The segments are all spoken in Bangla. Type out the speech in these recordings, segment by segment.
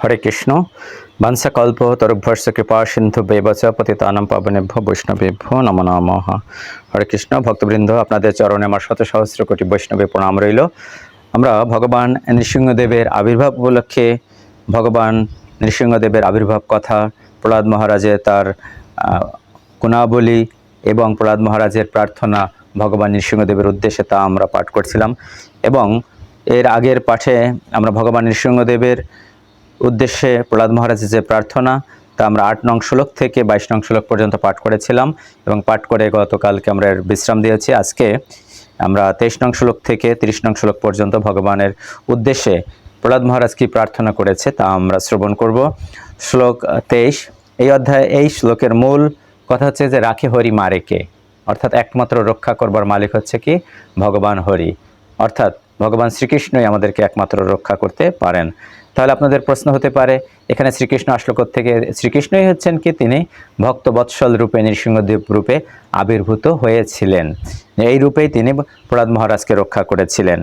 হরে কৃষ্ণ। বাংশকল্প তরুভর্ষ কৃপা সিন্ধু বেবচ পতিতানম পাবনেভ্য বৈষ্ণবেভ্য নম নমঃ। হরে কৃষ্ণ, ভক্তবৃন্দ, আপনাদের চরণে আমার শত সহস্র কোটি বৈষ্ণবে প্রণাম রইল। আমরা ভগবান নৃসিংহদেবের আবির্ভাব উপলক্ষে ভগবান নৃসিংহদেবের আবির্ভাব কথা, প্রহ্লাদ মহারাজের তার গুণাবলী এবং প্রহ্লাদ মহারাজের প্রার্থনা ভগবান নৃসিংহদেবের উদ্দেশ্যে তা আমরা পাঠ করছিলাম। এবং এর আগের পাঠে আমরা ভগবান নৃসিংহদেবের উদ্দেশ্যে প্রহ্লাদ মহারাজের যে প্রার্থনা, তা আমরা আট নং শ্লোক থেকে বাইশ নং শ্লোক পর্যন্ত পাঠ করেছিলাম এবং পাঠ করে গতকালকে আমরা বিশ্রাম দিয়েছি। আজকে আমরা তেইশ নং শ্লোক থেকে তিরিশ নং শ্লোক পর্যন্ত ভগবানের উদ্দেশ্যে প্রহ্লাদ মহারাজ কি প্রার্থনা করেছে তা আমরা শ্রবণ করব। শ্লোক তেইশ, এই অধ্যায়ে এই শ্লোকের মূল কথা হচ্ছে যে, রাখে হরি মারেকে অর্থাৎ একমাত্র রক্ষা করবার মালিক হচ্ছে কি? ভগবান হরি। অর্থাৎ ভগবান শ্রীকৃষ্ণই আমাদেরকে একমাত্র রক্ষা করতে পারেন। তাহলে আপনাদের প্রশ্ন হতে পারে, এখানে শ্রীকৃষ্ণ আসলো থেকে শ্রীকৃষ্ণই হচ্ছেন কি? তিনি ভক্ত বৎসল রূপে, নৃসিংহদেব রূপে আবির্ভূত হয়েছিলেন। এই রূপেই তিনি প্রহ্লাদ মহারাজকে রক্ষা করেছিলেন।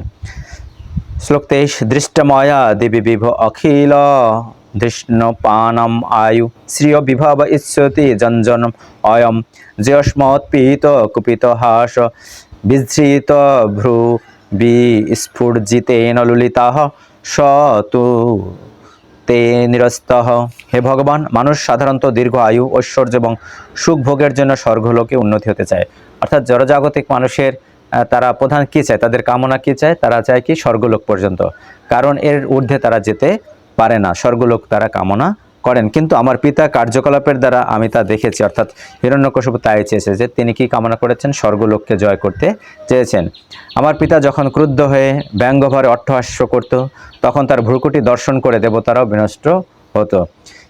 শ্লোক তেইশ, দৃষ্টময়া দেবী বিভ অখিল ধৃষ্ণ পানম আয়ু, শ্রিয় বিভব ইচ্ছতি জঞ্জন অয়ম জয়স্মৎপীত কুপিত হাস, বিধৃত ভ্রু বিস্ফুর্জিতেন ললিতা স তু তে নিরস্ত হে ভগবান, মানুষ সাধারণত দীর্ঘ আয়ু, ঐশ্বর্য এবং সুখ ভোগের জন্য স্বর্গলোকে উন্নতি হতে চায়। অর্থাৎ জড়জাগতিক মানুষের তারা প্রধান কি চায়? তাদের কামনা কি চায়? তারা চায় কি? স্বর্গলোক পর্যন্ত। কারণ এর ঊর্ধ্বে তারা যেতে পারে না। স্বর্গলোক তারা কামনা করেন। কিন্তু আমার পিতা কার্যকলাপের দ্বারা আমি তা দেখেছি। অর্থাৎ হিরণ্যকশিপু তাই চেয়েছে যে তিনি কি কামনা করেছেন? স্বর্গলোককে জয় করতে চেয়েছেন। আমার পিতা যখন ক্রুদ্ধ হয়ে ব্যঙ্গভরে অট্টহাস্য করত, তখন তার ভ্রুকুটি দর্শন করে দেবতারাও বিনষ্ট হতো।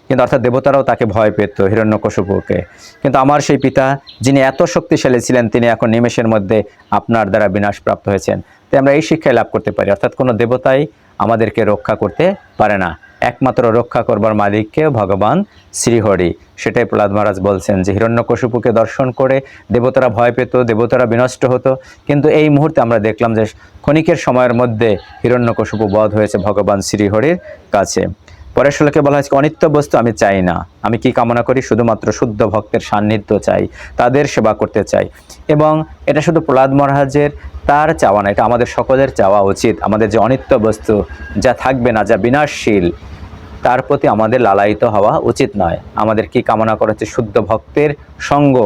কিন্তু অর্থাৎ দেবতারাও তাকে ভয় পেত হিরণ্যকশিপুকে। কিন্তু আমার সেই পিতা, যিনি এত শক্তিশালী ছিলেন, তিনি এখন নিমেষের মধ্যে আপনার দ্বারা বিনাশপ্রাপ্ত হয়েছেন। তাই আমরা এই শিক্ষায় লাভ করতে পারি। অর্থাৎ কোনো দেবতাই আমাদেরকে রক্ষা করতে পারে না। একমাত্র রক্ষা করবার মালিককে ভগবান শ্রীহরি। সেটাই প্রহ্লাদ মহারাজ বলছেন যে, হিরণ্যকশিপুকে দর্শন করে দেবতারা ভয় পেত, দেবতারা বিনষ্ট হতো। কিন্তু এই মুহূর্তে আমরা দেখলাম যে, ক্ষণিকের সময়ের মধ্যে হিরণ্যকশিপু বধ হয়েছে ভগবান শ্রীহরির কাছে। পরের শ্লোকে বলা হয়েছে, অনিত্য বস্তু আমি চাই না। আমি কি কামনা করি? শুধুমাত্র শুদ্ধ ভক্তের সান্নিধ্য চাই, তাদের সেবা করতে চাই। এবং এটা শুধু প্রহ্লাদ মহারাজের তার চাওয়া না, এটা আমাদের সকলের চাওয়া উচিত, আমাদের যে অনিত্য বস্তু যা থাকবে না, যা বিনাশশীল, তার প্রতি আমাদের লালায়িত হওয়া উচিত নয়। আমাদের কি কামনা করা হচ্ছে? শুদ্ধ ভক্তের সঙ্গ,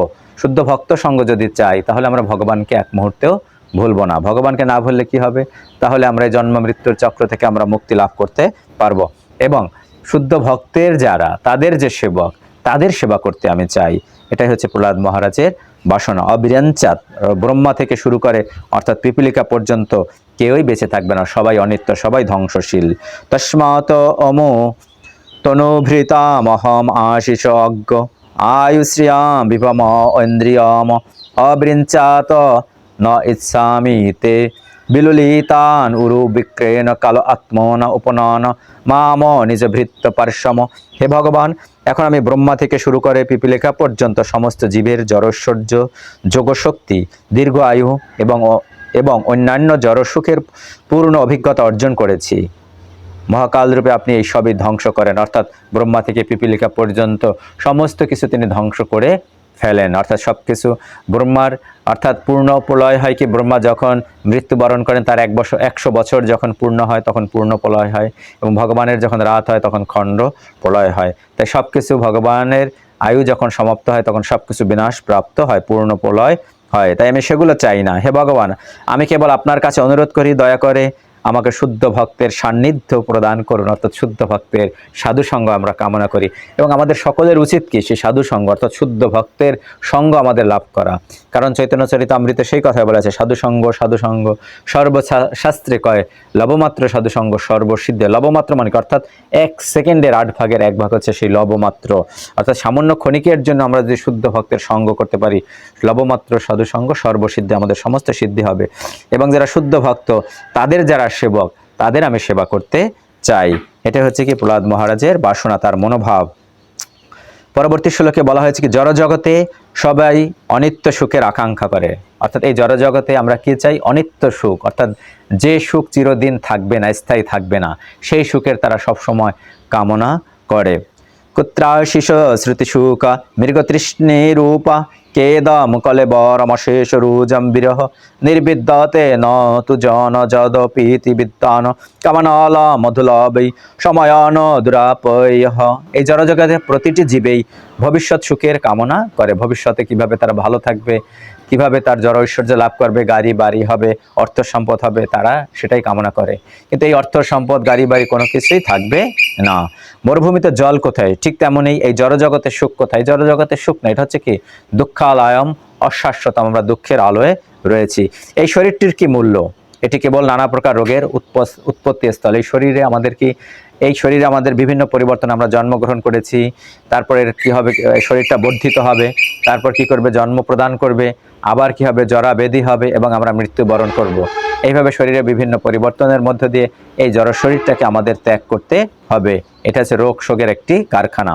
শুদ্ধ ভক্ত সঙ্গ যদি চাই, তাহলে আমরা ভগবানকে এক মুহূর্তেও ভুলবো না। ভগবানকে না ভুললে কি হবে? তাহলে আমরা এই জন্ম মৃত্যুর চক্র থেকে আমরা মুক্তি লাভ করতে পারব। এবং শুদ্ধ ভক্তের যারা, তাদের যে সেবক, তাদের সেবা করতে আমি চাই। এটাই হচ্ছে প্রহ্লাদ মহারাজের বাসনা অবিরাঞ্চাত ব্রহ্মা থেকে শুরু করে অর্থাৎ পিপিলিকা পর্যন্ত কেউই বেঁচে থাকবে না, সবাই অনিত্য, সবাই ধ্বংসশীল। তস্মাত অমো তনুভৃতামহম আশিষ অজ্ঞ আয়ুশ্রিয়াম বিভম ইন্দ্রিয়ম অবৃঞ্চাত ন ইচ্ছামি তে বিলুলিতান উরু বিক্রেণ কাল আত্মন উপনন, মাম নিজ ভৃত্ত পার্শ্বম হে ভগবান এখন আমি ব্রহ্মা থেকে শুরু করে পিপিলেখা পর্যন্ত সমস্ত জীবের জড়ৈশ্বর্য যোগশক্তি, দীর্ঘ আয়ু এবং এবং অন্যান্য জড়সুখের পূর্ণ অভিজ্ঞতা অর্জন করেছি। মহাকাল রূপে আপনি এই সবই ধ্বংস করেন। অর্থাৎ ব্রহ্মা থেকে পিপিলিকা পর্যন্ত সমস্ত কিছু তিনি ধ্বংস করে ফেলেন। অর্থাৎ সব কিছু ব্রহ্মার অর্থাৎ পূর্ণ প্রলয় হয় কি? ব্রহ্মা যখন মৃত্যুবরণ করেন, তার এক বছর, একশো বছর যখন পূর্ণ হয়, তখন পূর্ণ প্রলয় হয় এবং ভগবানের যখন রাত হয়, তখন খণ্ড প্রলয় হয়। তাই সব কিছু ভগবানের আয়ু যখন সমাপ্ত হয়, তখন সব কিছু বিনাশ প্রাপ্ত হয়, পূর্ণ প্রলয় হয়। তাই আমি সেগুলো চাই না। হে ভগবান, আমি কেবল আপনার কাছে অনুরোধ করি, দয়া করে আমাকে শুদ্ধ ভক্তের সান্নিধ্য প্রদান করুন, অর্থাৎ শুদ্ধ ভক্তের সাধু সঙ্গ আমরা কামনা করি। এবং আমাদের সকলের উচিত কি? সেই সাধু সঙ্গ, অর্থাৎ শুদ্ধ ভক্তের সঙ্গ আমাদের লাভ করা। কারণ চৈতন্য চরিত অমৃতে সেই কথা বলেছে, সাধু সঙ্গ সাধু সঙ্গ সর্ব শাস্ত্রে কয়, লবমাত্র সাধু সঙ্গ, সর্বসিদ্ধে। লবমাত্র মানে অর্থাৎ এক সেকেন্ডের আট ভাগের এক ভাগ হচ্ছে সেই লবমাত্র। অর্থাৎ সামান্য ক্ষণিকের জন্য আমরা যদি শুদ্ধ ভক্তের সঙ্গ করতে পারি, লবমাত্র, সাধু সঙ্গ, সর্বসিদ্ধি আমাদের সমস্ত সিদ্ধি হবে। এবং যারা শুদ্ধ ভক্ত, তাদের যারা সেবক, তাদের আমি সেবা করতে চাই। এটা হচ্ছে কি প্রহ্লাদ মহারাজের বাসনা, তার মনোভাব। পরবর্তী শ্লোকে বলা হয়েছে কি, জড়জগতে সবাই অনিত্য সুখের আকাঙ্ক্ষা করে। অর্থাৎ এই জড়জগতে আমরা কি চাই? অনিত্য সুখ। অর্থাৎ যে সুখ চিরদিন থাকবে না, স্থায়ী থাকবে না, সেই সুখের তারা সবসময় কামনা করে। কুত্রাশিষ শ্রুতিশুক মৃগতৃষ্ণেরূপা কেদম কলেবরমশেষ রুজম বিরহ, নির্বিদ্যতে ন তু জন যদপীতি বিদ্যান, কামনাল মধুলবৈ সময়ন দুরাপয়। এই জনজগতে প্রতিটি জীবেই ভবিষ্যৎ সুখের কামনা করে। ভবিষ্যতে কীভাবে তারা ভালো থাকবে কীভাবে তার জড় ঐশ্বর্য লাভ করবে, গাড়ি, বাড়ি হবে, অর্থ সম্পদ হবে, তারা সেটাই কামনা করে। কিন্তু এই অর্থ সম্পদ, গাড়ি, বাড়ি কোনো কিছুই থাকবে না। মরুভূমিতে জল কোথায়? ঠিক তেমনই এই জড়জগতের সুখ কোথায়? জড়জগতের সুখ না, এটা হচ্ছে কি? দুঃখালয়ম অশাশ্বত আমরা দুঃখের আলোয় রয়েছি। এই শরীরটির কি মূল্য? এটি কেবল নানা প্রকার রোগের উৎপত্তি স্থল। এই শরীরে আমাদের কি এই শরীরে আমাদের বিভিন্ন পরিবর্তন আমরা জন্মগ্রহণ করেছি। তারপরে কি হবে শরীরটা বর্ধিত হবে। তারপর কি করবে, জন্ম প্রদান করবে। আবার কি হবে, জরা বেদি হবে এবং আমরা মৃত্যুবরণ করব। এইভাবে শরীরে বিভিন্ন পরিবর্তনের মধ্য দিয়ে এই জড় শরীরটাকে আমাদের ত্যাগ করতে হবে। এটা হচ্ছে রোগ শোকের একটি কারখানা।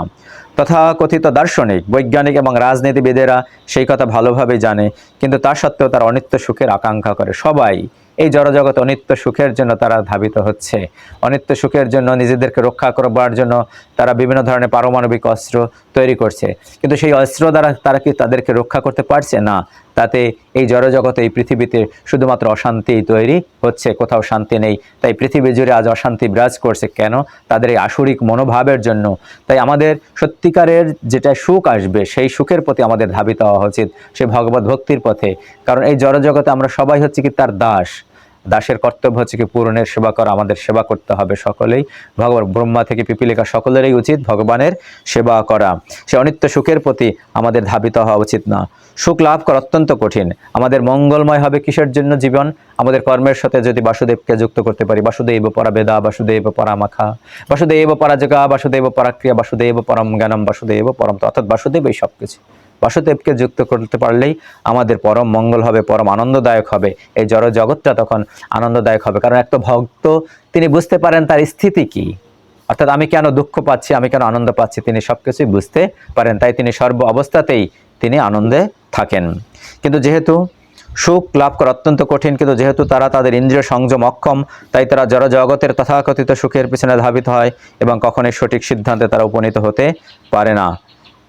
তথা কথিত দার্শনিক, বৈজ্ঞানিক এবং রাজনীতিবিদেরা সেই কথা ভালোভাবে জানে। কিন্তু তা সত্ত্বেও তার অনিত্য সুখের আকাঙ্ক্ষা করে। সবাই এই জড়জগৎ অনিত্য সুখের জন্য তারা ধাবিত হচ্ছে। অনিত্য সুখের জন্য নিজেদেরকে রক্ষা করবার জন্য তারা বিভিন্ন ধরনের পারমাণবিক অস্ত্র তৈরি করছে। কিন্তু সেই অস্ত্র দ্বারা তারা কি তাদেরকে রক্ষা করতে পারছে? না। তাতে এই জড়জগতে এই পৃথিবীতে শুধুমাত্র অশান্তি তৈরি হচ্ছে, কোথাও শান্তি নেই। তাই পৃথিবী জুড়ে আজ অশান্তি বিরাজ করছে কেন? তাদের এই আসরিক মনোভাবের জন্য। তাই আমাদের সত্যিকারের যেটা সুখ আসবে, সেই সুখের প্রতি আমাদের ধাবিত হওয়া উচিত সেই ভগবত ভক্তির পথে। কারণ এই জড়জগতে আমরা সবাই হচ্ছে কি তার দাস। দাসের কর্তব্য হচ্ছে কি পূরণের সেবা করা, আমাদের সেবা করতে হবে সকলেই। ভগবান, ব্রহ্মা থেকে পিপিলিকা সকলেরই উচিত ভগবানের সেবা করা। সে অনিত্য সুখের প্রতি আমাদের ধাবিত হওয়া উচিত না। সুখ লাভ করা অত্যন্ত কঠিন। আমাদের মঙ্গলময় হবে কিসের জন্য জীবন? আমাদের কর্মের সাথে যদি বাসুদেবকে যুক্ত করতে পারি, বাসুদেব পরাবেদা বাসুদেব পরামাখা বাসুদেব পরাজগা বাসুদেব পরাক্রিয়া বাসুদেব পরম জ্ঞানম, বাসুদেব পরম অর্থাৎ বাসুদেব এই সব কিছু বাসুদেবকে যুক্ত করতে পারলেই আমাদের পরম মঙ্গল হবে, পরম আনন্দদায়ক হবে। এই জড় জগৎটা তখন আনন্দদায়ক হবে। কারণ একটা ভক্ত, তিনি বুঝতে পারেন তার স্থিতি কি। অর্থাৎ আমি কেন দুঃখ পাচ্ছি, আমি কেন আনন্দ পাচ্ছি, তিনি সবকিছুই বুঝতে পারেন। তাই তিনি সর্ব অবস্থাতেই তিনি আনন্দে থাকেন। কিন্তু যেহেতু সুখ লাভ করা অত্যন্ত কঠিন, কিন্তু যেহেতু তারা তাদের ইন্দ্রিয় সংযম অক্ষম, তাই তারা জড় জগতের তথাকথিত সুখের পিছনে ধাবিত হয় এবং কখনোই সঠিক সিদ্ধান্তে তারা উপনীত হতে পারে না।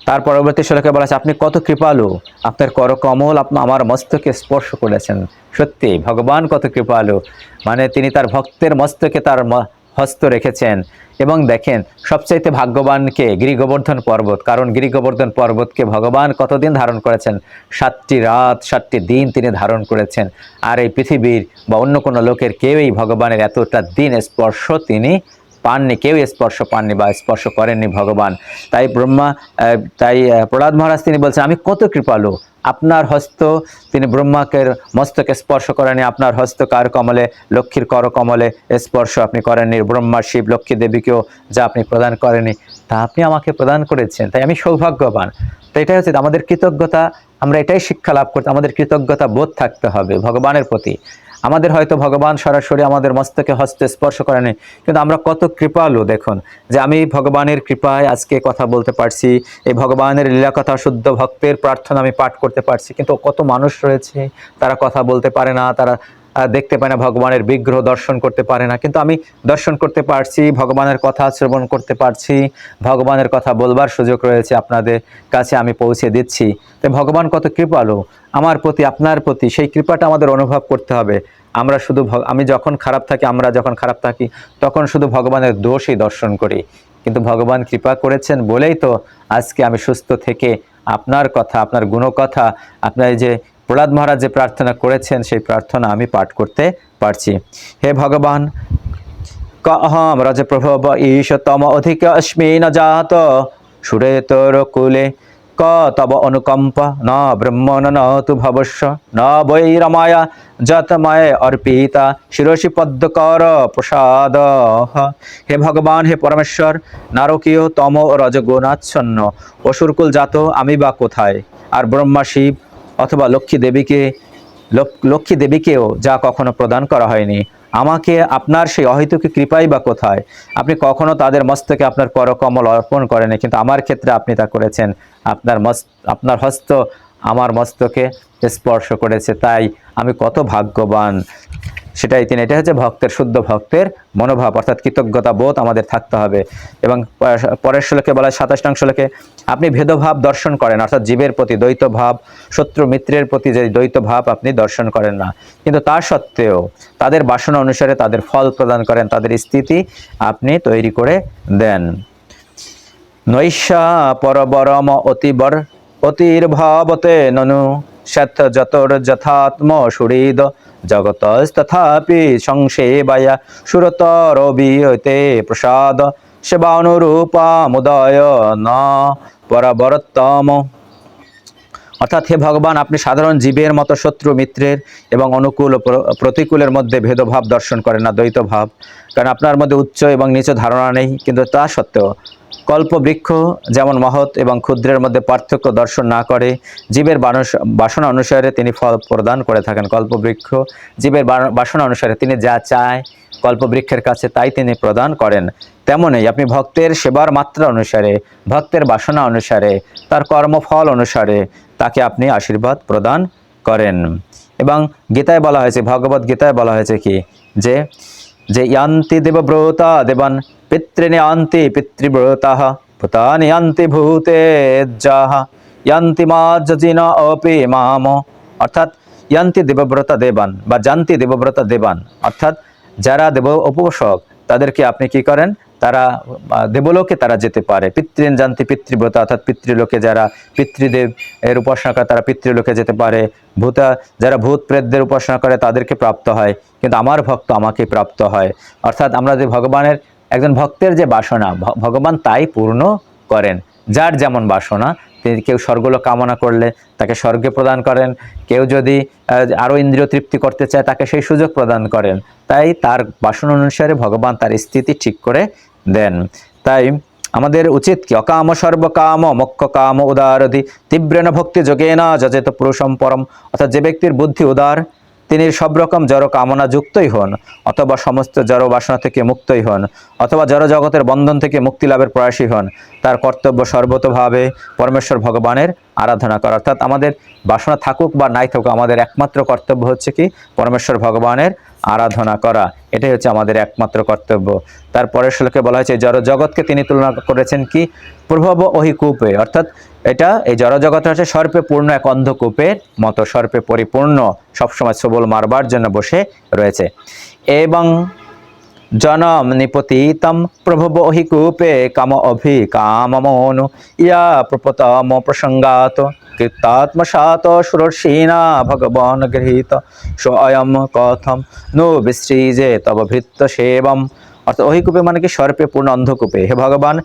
তার পরবর্তী শ্লোকে বলা আপনি কত কৃপালু, আপনার করকমল আপনি আমার মস্তকে স্পর্শ করেছেন। সত্যি, ভগবান কত কৃপালু। মানে তিনি তার ভক্তের মস্তকে তার হস্ত রেখেছেন। এবং দেখেন, সবচাইতে ভাগ্যবানকে গিরিগোবর্ধন পর্বত। কারণ গিরিগোবর্ধন পর্বতকে ভগবান কতদিন ধারণ করেছেন? সাতটি রাত, সাতটি দিন তিনি ধারণ করেছেন। আর এই পৃথিবীর বা অন্য কোনো লোকের কেউই ভগবানের এতটা দিন স্পর্শ তিনি পাননি, কেউ স্পর্শ পাননি বা স্পর্শ করেননি ভগবান। তাই ব্রহ্মা তাই প্রহ্লাদ মহারাজ তিনি বলছেন, আমি কত কৃপালু, আপনার হস্ত, তিনি ব্রহ্মাকে, মস্তকে স্পর্শ করেনি আপনার হস্ত কার কমলে, লক্ষ্মীর কর কমলে স্পর্শ আপনি করেননি ব্রহ্মা শিব লক্ষ্মী দেবীকেও যা আপনি প্রদান করেনি তা আপনি আমাকে প্রদান করেছেন, তাই আমি সৌভাগ্যবান। তো এটাই হচ্ছে, আমাদের কৃতজ্ঞতা, আমরা এটাই শিক্ষা লাভ করতে, আমাদের কৃতজ্ঞতা বোধ থাকতে হবে ভগবানের প্রতি। আমাদের হয়তো ভগবান সরাসরি আমাদের মস্তকে হস্তে স্পর্শ করেনি, কিন্তু আমরা কত কৃপালু, দেখুন, যে আমি ভগবানের কৃপায় আজকে কথা বলতে পারছি, এই ভগবানের লীলা কথা শুদ্ধ ভক্তের প্রার্থনা আমি পাঠ করতে পারছি, কিন্তু কত মানুষ রয়েছে, তারা কথা বলতে পারে না, তারা দেখতে পায় না, ভগবানের বিগ্রহ দর্শন করতে পারে না। কিন্তু আমি দর্শন করতে পারছি, ভগবানের কথা শ্রবণ করতে পারছি, ভগবানের কথা বলবার সুযোগ রয়েছে আপনাদের কাছে আমি পৌঁছে দিচ্ছি। তো ভগবান কত কৃপালু, আমার প্রতি, আপনার প্রতি, সেই কৃপাটা আমাদের অনুভব করতে হবে। আমরা শুধু আমি যখন খারাপ থাকি, আমরা যখন খারাপ থাকি, তখন শুধু ভগবানের দোষই দর্শন করি। কিন্তু ভগবান কৃপা করেছেন বলেই তো আজকে আমি সুস্থ থেকে আপনার কথা, আপনার গুণকথা, আপনার যে প্রহ্লাদ মহারাজ যে প্রার্থনা করেছেন, সেই প্রার্থনা আমি পাঠ করতে পারছি। হে ভগবান ক অহম রজপ্রভব ঈশতম অধিক অস্মি ন জাত, সুরেতর কুলে ক তব অনুকম্প, ন ব্রহ্মণ, ন তু ভবস্য, ন বৈ রমায়া যতময় অর্পিতা, শিরসি পদ্মকর প্রসাদ। হে ভগবান, হে পরমেশ্বর নারকীয় তম রজগুণাচ্ছন্ন, অসুরকুল জাত, আমি বা কোথায়? আর ব্রহ্মা শিব অথবা লক্ষ্মী দেবীকে লক্ষ্মী দেবীকেও যা কখনো প্রদান করা হয়নি। আমাকে আপনার সেই অহেতুকি কৃপাই বা কোথায়? আপনি কখনো তাদের মস্তকে আপনার করকমল অর্পণ করেন কিন্তু আমার ক্ষেত্রে আপনি তা করেছেন। আপনার মস্ত, আপনার হস্ত আমার মস্তকে স্পর্শ করেছে, তাই আমি কত ভাগ্যবান। সেটাই তিনি, এটা হচ্ছে ভক্তের, শুদ্ধ ভক্তের মনোভাব, অর্থাৎ কৃতজ্ঞতা বোধ আমাদের থাকতে হবে। এবং পরের শ্লোকে বলা হয় সাতাশ নং শ্লোকে আপনি ভেদভাব দর্শন করেন, অর্থাৎ জীবের প্রতি দ্বৈত ভাব শত্রু মিত্রের প্রতি যে দ্বৈত ভাব আপনি দর্শন করেন না। কিন্তু তা সত্ত্বেও তাদের বাসনা অনুসারে তাদের ফল প্রদান করেন, তাদের স্থিতি আপনি তৈরি করে দেন। নৈশা পরবরম অতিবর, অতির্ভাবতে ননু শত যতর যথাত্ম সুহৃদ জগতস্তথাপি সংসেবায়া সুরতর বিয়তে প্রসাদ। সেবানুরূপামুদয় ন পরবরতম অর্থাৎ হে ভগবান, আপনি সাধারণ জীবের মতো শত্রু মিত্রের এবং অনুকূল ও প্রতিকূলের মধ্যে ভেদভাব দর্শন করেন না দ্বৈত ভাব কারণ আপনার মধ্যে উচ্চ এবং নিচ ধারণা নেই, কিন্তু তা সত্ত্বেও কল্পবৃক্ষ যেমন মহৎ এবং ক্ষুদ্রের মধ্যে পার্থক্য দর্শন না করে, জীবের বাসনা অনুসারে তিনি ফল প্রদান করে থাকেন। কল্পবৃক্ষ জীবের বাসনা অনুসারে তিনি যা চায় কল্পবৃক্ষের কাছে তাই তিনি প্রদান করেন। তেমনই আপনি ভক্তের সেবার মাত্রা অনুসারে, ভক্তের বাসনা অনুসারে, তার কর্মফল অনুসারে তাকে আপনি আশীর্বাদ প্রদান করেন। এবং গীতায় বলা হয়েছে, ভগবত গীতায় বলা হয়েছে কি? যে যে ইয়ান্তি দেবব্রতা দেবান পিতৃণি আন্তি পিতৃব্রতা ভূতানি আন্তি ভূতে যাহা ইয়ান্তি মাজিন অপি মাম। অর্থাৎ ইয়ান্তি দেবব্রতা দেবান বা জান্তি দেবব্রতা দেবান। অর্থাৎ যারা দেব উপসক, তাদেরকে আপনি কি করেন? তারা দেবলোকে তারা যেতে পারে। পিতৃন জানতি পিতৃব্রতা, অর্থাৎ পিতৃলোকে যারা পিতৃদেব এর উপাসনা করে, তারা পিতৃলোকে যেতে পারে। ভূতা, যারা ভূত প্রেতদের উপাসনা করে, তাদেরকে প্রাপ্ত হয়। কিন্তু আমার ভক্ত আমাকে প্রাপ্ত হয়। অর্থাৎ আমরা যে ভগবানের, একজন ভক্তের যে বাসনা ভগবান তাই পূর্ণ করেন। যার যেমন বাসনা, তিনি কেউ স্বর্গলোক কামনা করলে তাকে স্বর্গে প্রদান করেন। কেউ যদি আরও ইন্দ্রিয় তৃপ্তি করতে চায়, তাকে সেই সুযোগ প্রদান করেন। তাই তার বাসনা অনুসারে ভগবান তার স্থিতি ঠিক করে দেন। তাই আমাদের উচিত কি? অকাম সর্বকাম মক্ষ কাম, উদারধি, তীব্রেণ ভক্তি যোগেন, যজেত পুরুষম পরম। অর্থাৎ যে ব্যক্তির বুদ্ধি উদার, তিনি সব রকম জড় কামনা যুক্তই হন, অথবা সমস্ত জড় বাসনা থেকে মুক্তই হন, অথবা জড় জগতের বন্ধন থেকে মুক্তি লাভের প্রয়াসী হন। তার কর্তব্য সর্বতভাবে পরমেশ্বর ভগবানের আরাধনা করা। অর্থাৎ আমাদের বাসনা থাকুক বা নাই থাকুক, আমাদের একমাত্র কর্তব্য হচ্ছে কি? পরমেশ্বর ভগবানের আরাধনা করা, এটাই হচ্ছে আমাদের একমাত্র কর্তব্য। তারপরের শ্লোকে বলা হয়েছে, জড় জগৎকে তিনি তুলনা করেছেন কি? প্রভব ওহি কূপে। অর্থাৎ এটা, এই জড়জগৎ হচ্ছে সর্পে পূর্ণ এক অন্ধকূপের মতো, সর্পে পরিপূর্ণ, সবসময় সবল মারবার জন্য বসে রয়েছে। এবং জনম নিপতিতম প্রভব ওহি কূপে, কাম অভি কামমনু ইয়া প্রপতম প্রসঙ্গাত। কীর্তাত্মসাত সুরর্ষীণা ভগবান গৃহীত স্বয়ং কথম নো বিসৃজে তব ভৃত্য সেবম অর্থাৎ অহিকূপে মানে কি সর্পে পূর্ণ অন্ধকূপে হে ভগবান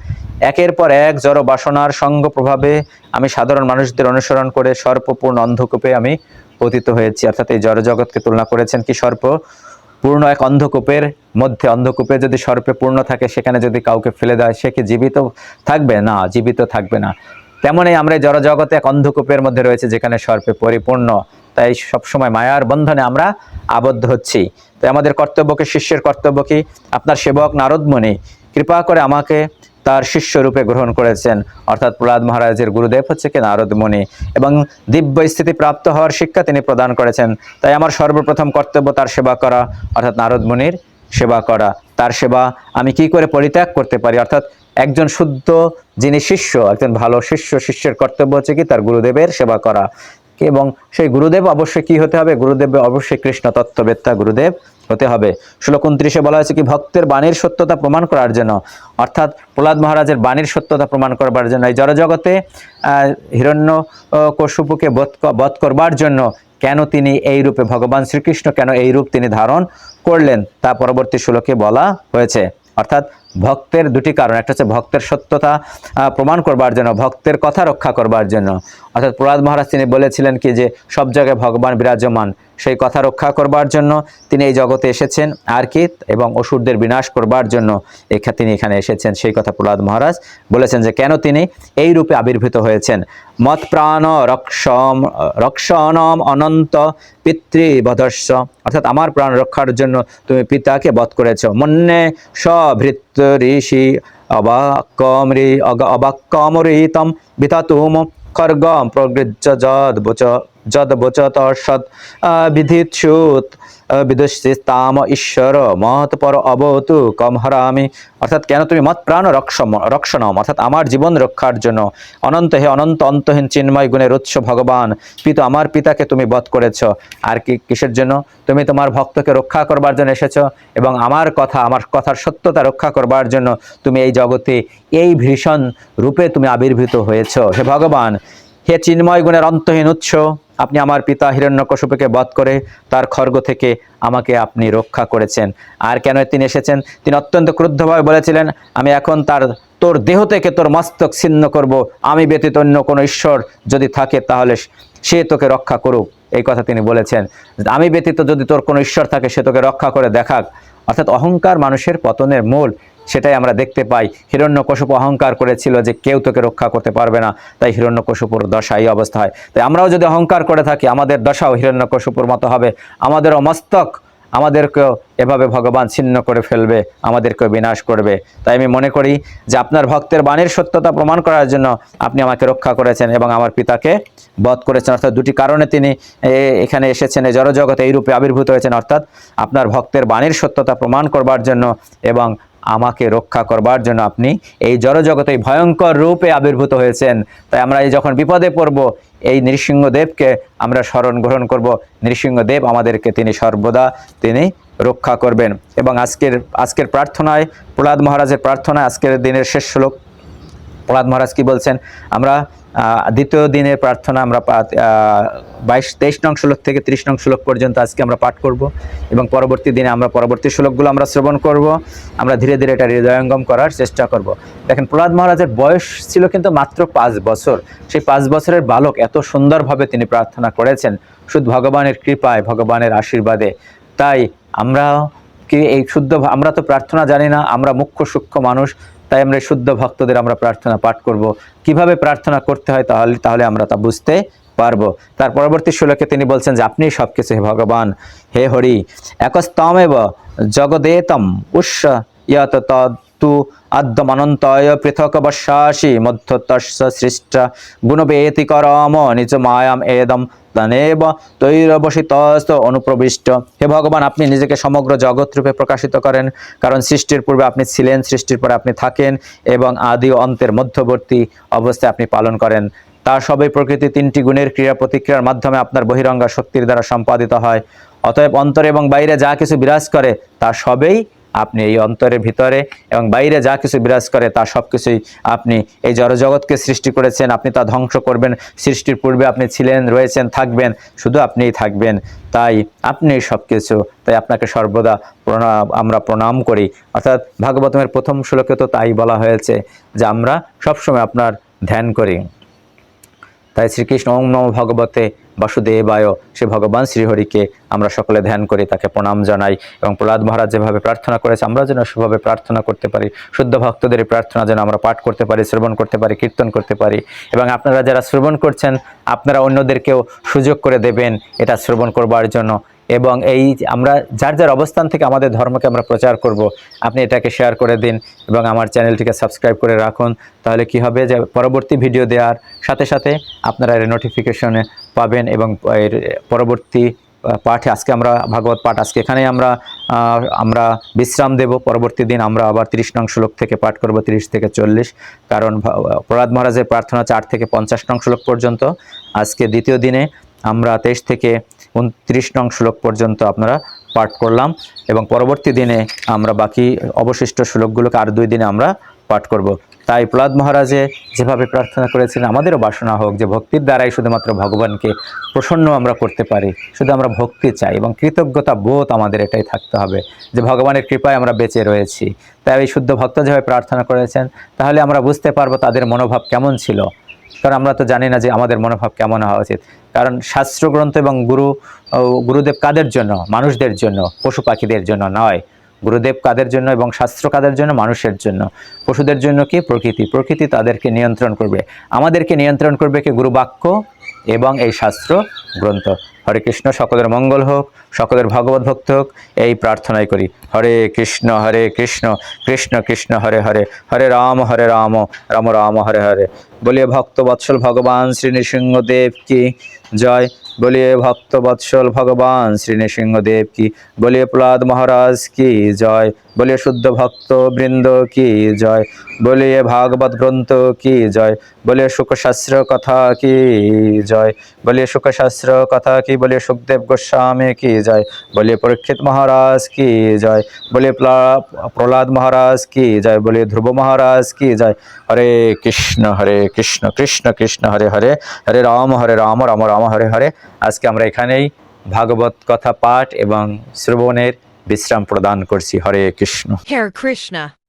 একের পর এক জড় বাসনার সঙ্গ প্রভাবে আমি সাধারণ মানুষদের অনুসরণ করে সর্পপূর্ণ অন্ধকূপে আমি পতিত হয়েছি অর্থাৎ এই জড় জগৎকে তুলনা করেছেন কি সর্প? পূর্ণ এক অন্ধকূপের মধ্যে অন্ধকূপে যদি সর্পে পূর্ণ থাকে, সেখানে যদি কাউকে ফেলে দেয়, সে কি জীবিত থাকবে? না, জীবিত থাকবে না। তেমনই আমরা জড়জগতে এক অন্ধকূপের মধ্যে রয়েছে যেখানে সর্পে পরিপূর্ণ। তাই সবসময় মায়ার বন্ধনে আমরা আবদ্ধ হচ্ছি। তাই আমাদের কর্তব্যকে শিষ্যের কর্তব্য কি? আপনার সেবক নারদমণি কৃপা করে আমাকে তার শিষ্য রূপে গ্রহণ করেছেন। অর্থাৎ প্রহ্লাদ মহারাজের গুরুদেব হচ্ছে কি নারদমণি। এবং দিব্য স্থিতি প্রাপ্ত হওয়ার শিক্ষা তিনি প্রদান করেছেন। তাই আমার সর্বপ্রথম কর্তব্য তার সেবা করা, অর্থাৎ নারদমণির সেবা করা। তার সেবা আমি কি করে পরিত্যাগ করতে পারি? অর্থাৎ একজন শুদ্ধ যিনি শিষ্য একজন ভালো শিষ্য শিষ্যের কর্তব্য হচ্ছে কি? তার গুরুদেবের সেবা করা। এবং সেই গুরুদেব অবশ্যই কি হতে হবে? গুরুদেব অবশ্যই কৃষ্ণ তত্ত্ববেত্তা গুরুদেব হতে হবে। শ্লোক উনত্রিশে বলা হয়েছে কি ভক্তের বাণীর সত্যতা প্রমাণ করার জন্য। অর্থাৎ প্রহ্লাদ মহারাজের বাণীর সত্যতা প্রমাণ করবার জন্য। এই জড়জগতে হিরণ্য আহ, কশ্যপুকে বধ বধ করবার জন্য কেন তিনি এই রূপে ভগবান শ্রীকৃষ্ণ কেন এই রূপ তিনি ধারণ করলেন? তা পরবর্তী শ্লোকে বলা হয়েছে। অর্থাৎ ভক্তের দুটি কারণ। একটা হচ্ছে ভক্তের সত্যতা প্রমাণ করবার জন্য, ভক্তের কথা রক্ষা করবার জন্য। অর্থাৎ প্রহ্লাদ মহারাজ তিনি বলেছিলেন কি যে, সব জায়গায় ভগবান বিরাজমান, সেই কথা রক্ষা করবার জন্য তিনি এই জগতে এসেছেন। আর কি, এবং অসুরদের বিনাশ করবার জন্য এখা তিনি এখানে এসেছেন। সেই কথা প্রহ্লাদ মহারাজ বলেছেন যে, কেন তিনি এই রূপে আবির্ভূত হয়েছেন? মত প্রাণ রক্ষম, রক্ষণম অনন্ত পিতৃবধস্য অর্থাৎ আমার প্রাণ রক্ষার জন্য তুমি পিতাকে বধ করেছ। মন্যে সভৃত্য ঋষি অবাক্কমরি অবাক্কমরিতম বিধাতুম খর্গম প্রগৃহ্য যদ বুচ যদ বচত সৎ বিধিচ্যুত বিদুষ্টিস্তাম ঈশ্বর মহৎ পর অবতু, কম হরামি। অর্থাৎ কেন তুমি মত প্রাণ রক্ষম, রক্ষণম? অর্থাৎ আমার জীবন রক্ষার জন্য। অনন্ত হে অনন্ত অন্তহীন চিন্ময় গুণের উৎস ভগবান, পিত আমার পিতাকে তুমি বধ করেছ। আর কি কিসের জন্য? তুমি তোমার ভক্তকে রক্ষা করবার জন্য এসেছ এবং আমার কথা, আমার কথার সত্যতা রক্ষা করবার জন্য তুমি এই জগতে এই ভীষণ রূপে তুমি আবির্ভূত হয়েছ। হে ভগবান, হে চিন্ময় গুণের অন্তহীন উৎস আপনি আমার পিতা হিরণ্যকশুপুকে বধ করে তার খর্গ থেকে আমাকে আপনি রক্ষা করেছেন। আর কেন তিনি এসেছেন? তিনি অত্যন্ত ক্রুদ্ধভাবে বলেছিলেন, আমি এখন তার, তোর দেহ থেকে তোর মস্তক ছিন্ন করব। আমি ব্যতীত অন্য কোনো ঈশ্বর যদি থাকে তাহলে সে তোকে রক্ষা করুক। এই কথা তিনি বলেছেন। আমি ব্যতীত যদি তোর কোনো ঈশ্বর থাকে, সে তোকে রক্ষা করে দেখাক। অর্থাৎ অহংকার মানুষের পতনের মূল সেটাই আমরা দেখতে পাই। হিরণ্যকশিপু অহংকার করেছিল যে কেউ তোকে রক্ষা করতে পারবে না, তাই হিরণ্যকশিপুর দশা এই অবস্থা হয় তাই আমরাও যদি অহংকার করে থাকি, আমাদের দশাও হিরণ্যকশিপুর মতো হবে। আমাদেরও মস্তক আমাদেরকেও এভাবে ভগবান ছিন্ন করে ফেলবে, আমাদেরকেও বিনাশ করবে। তাই আমি মনে করি যে আপনার ভক্তের বাণীর সত্যতা প্রমাণ করার জন্য আপনি আমাকে রক্ষা করেছেন এবং আমার পিতাকে বধ করেছেন। অর্থাৎ দুটি কারণে তিনি এখানে এসেছেন। জড়জগতে এই রূপে আবির্ভূত হয়েছেন। অর্থাৎ আপনার ভক্তের বাণীর সত্যতা প্রমাণ করবার জন্য এবং আমাকে রক্ষা করবার জন্য আপনি এই জড়জগতে ভয়ঙ্কর রূপে আবির্ভূত হয়েছেন। তাই আমরা এই যখন বিপদে পড়ব, এই নৃসিংহদেবকে আমরা স্মরণ গ্রহণ করব। নৃসিংহদেব আমাদেরকে তিনি সর্বদা তিনি রক্ষা করবেন। এবং আজকের আজকের প্রার্থনায়, প্রহ্লাদ মহারাজের প্রার্থনায় আজকের দিনের শেষ শ্লোক, প্রহ্লাদ মহারাজ কি বলছেন? আমরা দ্বিতীয় দিনের প্রার্থনা আমরা বাইশ, তেইশ নং শ্লোক থেকে ত্রিশ নং শ্লোক পর্যন্ত আজকে আমরা পাঠ করব এবং পরবর্তী দিনে আমরা পরবর্তী শ্লোকগুলো আমরা শ্রবণ করব। আমরা ধীরে ধীরে এটা হৃদয়ঙ্গম করার চেষ্টা করব। দেখেন, প্রহ্লাদ মহারাজের বয়স ছিল কিন্তু মাত্র পাঁচ বছর। সেই পাঁচ বছরের বালক এত সুন্দরভাবে তিনি প্রার্থনা করেছেন, শুধু ভগবানের কৃপায়, ভগবানের আশীর্বাদে। তাই আমরা কি এই শুদ্ধ, আমরা তো প্রার্থনা জানি না, আমরা মুখ্য সূক্ষ্ম মানুষ তাই আমরা শুদ্ধ ভক্তদের আমরা প্রার্থনা পাঠ করব। কীভাবে প্রার্থনা করতে হয় তাহলে তাহলে আমরা তা বুঝতে পারব। তার পরবর্তী শ্লোকে তিনি বলছেন যে আপনি সব কিছু হে ভগবান, হে হরি, একস্তমেব জগদেতম উৎস ইয়ত তু আদ্যমনন্তয় পৃথক বর্ষাসি মধ্যতস্য সৃষ্ট গুণবেতি করম নিজ মায়াম এদম তনেব তৈরবসিতস্ত অনুপ্রবিষ্ট। হে ভগবান, আপনি নিজেকে সমগ্র জগৎ রূপে প্রকাশিত করেন, কারণ সৃষ্টির পূর্বে আপনি ছিলেন, সৃষ্টির পরে আপনি থাকেন এবং আদি অন্তের মধ্যবর্তী অবস্থায় আপনি পালন করেন। তার সবই প্রকৃতি তিনটি গুণের ক্রিয়া প্রতিক্রিয়ার মাধ্যমে আপনার বহিরঙ্গা শক্তির দ্বারা সম্পাদিত হয়। অতএব অন্তরে এবং বাইরে যা কিছু বিরাজ করে, তা সবেই আপনি এই অন্তরের ভিতরে এবং বাইরে যা কিছু বিরাজ করে তা সব কিছুই আপনি এই জড়জগৎকে সৃষ্টি করেছেন, আপনি তা ধ্বংস করবেন। সৃষ্টির পূর্বে আপনি ছিলেন, রয়েছেন, থাকবেন, শুধু আপনিই থাকবেন। তাই আপনি সব কিছু তাই আপনাকে সর্বদা প্রণাম আমরা প্রণাম করি। অর্থাৎ ভাগবতমের প্রথম শ্লোকে তো তাই বলা হয়েছে যে আমরা সবসময় আপনার ধ্যান করি। তাই শ্রীকৃষ্ণ ওম নম ভগবতে বাসুদেবায় সে ভগবান শ্রীহরিকে আমরা সকলে ধ্যান করি, তাকে প্রণাম জানাই এবং প্রহ্লাদ মহারাজ যেভাবে প্রার্থনা করেছে আমরা যেন সেভাবে প্রার্থনা করতে পারি। শুদ্ধ ভক্তদের প্রার্থনা যেন আমরা পাঠ করতে পারি, শ্রবণ করতে পারি, কীর্তন করতে পারি এবং আপনারা যারা শ্রবণ করছেন, আপনারা অন্যদেরকেও সুযোগ করে দেবেন, এটা শ্রবণ করবার জন্য। এবং এই আমরা যার যার অবস্থান থেকে আমাদের ধর্মকে আমরা প্রচার করব, আপনি এটাকে শেয়ার করে দিন এবং আমার চ্যানেলটিকে সাবস্ক্রাইব করে রাখুন। তাহলে কি হবে যে পরবর্তী ভিডিও দেওয়ার সাথে সাথে আপনারা এর নোটিফিকেশনে পাবেন এবং এর পরবর্তী পাঠে আজকে আমরা, ভাগবত পাঠ আজকে এখানেই আমরা আমরা বিশ্রাম দেব। পরবর্তী দিন আমরা আবার তিরিশ নং শ্লোক থেকে পাঠ করব, তিরিশ থেকে চল্লিশ। কারণ প্রহ্লাদ মহারাজের প্রার্থনা চার থেকে পঞ্চাশ নং শ্লোক পর্যন্ত। আজকে দ্বিতীয় দিনে আমরা তেইশ থেকে উনত্রিশ নং শ্লোক পর্যন্ত আপনারা পাঠ করলাম এবং পরবর্তী দিনে আমরা বাকি অবশিষ্ট শ্লোকগুলোকে আর দুই দিনে আমরা পাঠ করব। তাই প্রহ্লাদ মহারাজে যেভাবে প্রার্থনা করেছিলেন, আমাদেরও বাসনা হোক যে ভক্তির দ্বারাই শুধুমাত্র ভগবানকে প্রসন্ন আমরা করতে পারি, শুধু আমরা ভক্তি চাই এবং কৃতজ্ঞতা বোধ আমাদের এটাই থাকতে হবে যে ভগবানের কৃপায় আমরা বেঁচে রয়েছি। তাই এই শুদ্ধ ভক্ত যেভাবে প্রার্থনা করেছেন, তাহলে আমরা বুঝতে পারব তাদের মনোভাব কেমন ছিল। কারণ আমরা তো জানি না যে আমাদের মনোভাব কেমন হওয়া উচিত। কারণ শাস্ত্রগ্রন্থ এবং গুরু গুরুদেব কাদের জন্য? মানুষদের জন্য, পশু পাখিদের জন্য নয়। গুরুদেব কাদের জন্য এবং শাস্ত্র কাদের জন্য? মানুষের জন্য। পশুদের জন্য কি? প্রকৃতি। প্রকৃতি তাদেরকে নিয়ন্ত্রণ করবে। আমাদেরকে নিয়ন্ত্রণ করবে কি? গুরু বাক্য এবং এই শাস্ত্র গ্রন্থ হরে কৃষ্ণ, সকলের মঙ্গল হোক, সকলের ভগবত ভক্ত হোক, এই প্রার্থনাই করি। হরে কৃষ্ণ হরে কৃষ্ণ কৃষ্ণ কৃষ্ণ, হরে হরে। হরে রাম হরে রাম রাম রাম, হরে হরে। বলিয়ে ভক্ত বৎসল ভগবান শ্রী নৃসিংহদেব কি? জয়। বলিয়ে ভক্ত বৎসল ভগবান শ্রী নৃসিংহদেব কি? বলিয়ে প্রহ্লাদ মহারাজ কি? জয়। বলিয়ে শুদ্ধ ভক্ত বৃন্দ কি? জয়। বলিয়ে ভাগবত গ্রন্থ কি? জয়। বলিয়ে শুকশাস্ত্র কথা কি? জয়। বলিয়ে শুকশাস্ত্র কথা কি? বলিয়ে সুখদেব গোস্বামী কি? জয়। বলিয়ে পরীক্ষিত মহারাজ কি? জয়। বলিয়ে প্রহ্লাদ মহারাজ কি? জয়। বলিয়ে ধ্রুব মহারাজ কি? জয়। হরে কৃষ্ণ, হরে কৃষ্ণ কৃষ্ণ কৃষ্ণ, হরে হরে হরে রাম হরে রাম রাম রাম, হরে হরে। আজকে আমরা এখানেই ভাগবত কথা পাঠ এবং শ্রবণের বিশ্রাম প্রদান করছি। হরে কৃষ্ণ। হরে Krishna.